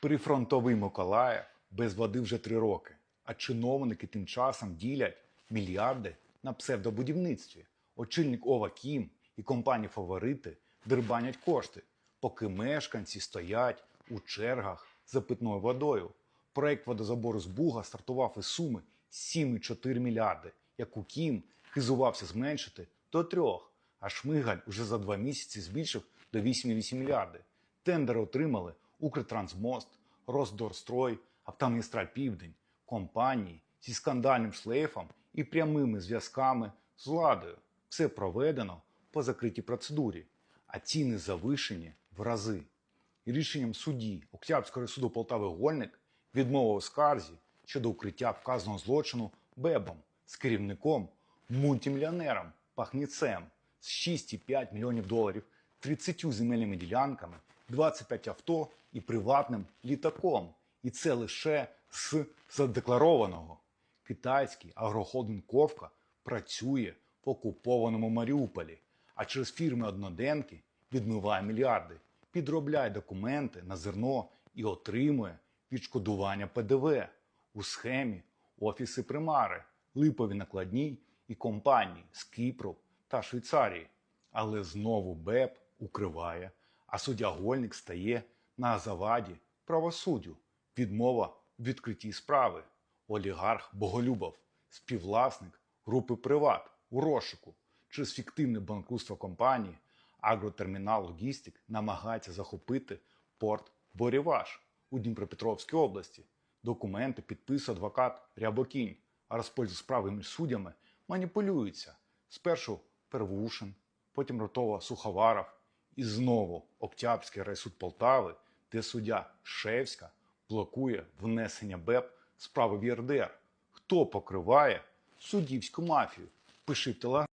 Прифронтовий Миколаїв без води вже три роки, а чиновники тим часом ділять мільярди на псевдобудівництві. Очільник Ова Кім і компанії Фаворити дербанять кошти, поки мешканці стоять у чергах за питною водою. Проект водозабору з Буга стартував із суми 7,4 мільярди, яку Кім хизувався зменшити до трьох, а Шмигаль уже за два місяці збільшив до 8,8 мільярди. Тендери отримали Укртрансмост, Росдорстрой, Автомагістраль Південь, компанії зі скандальним шлейфом і прямими зв'язками з владою. Все проведено по закритій процедурі, а ціни завишені в рази. І рішенням судді Октябрського суду Полтави Гольник відмовив у скарзі щодо укриття вказаного злочину Бебом з керівником мультимільйонером Пахніцем з 6,5 мільйонів доларів, 30 земельними ділянками, 25 авто і приватним літаком. І це лише з задекларованого. Китайський агрохолдинг Ковка працює в окупованому Маріуполі, а через фірми одноденки відмиває мільярди, підробляє документи на зерно і отримує відшкодування ПДВ у схемі офіси примари, липові накладні і компанії з Кіпру та Швейцарії. Але знову БЕП укриває, а суддя Гольник стає на заваді правосуддю. Відмова в відкритті справи. Олігарх Боголюбов, співвласник групи Приват у розшуку через фіктивне банкрутство компанії Агротермінал Логістик намагається захопити порт Боріваш у Дніпропетровській області. Документи підписує адвокат Рябокінь, а розподіл справи між суддями маніпулюється. Спершу Первушин, потім Ротова Суховаров і знову Октябрський райсуд Полтави, де суддя Шевська блокує внесення БЕП справи в ЄРДР. Хто покриває суддівську мафію? Пиши в телеграм.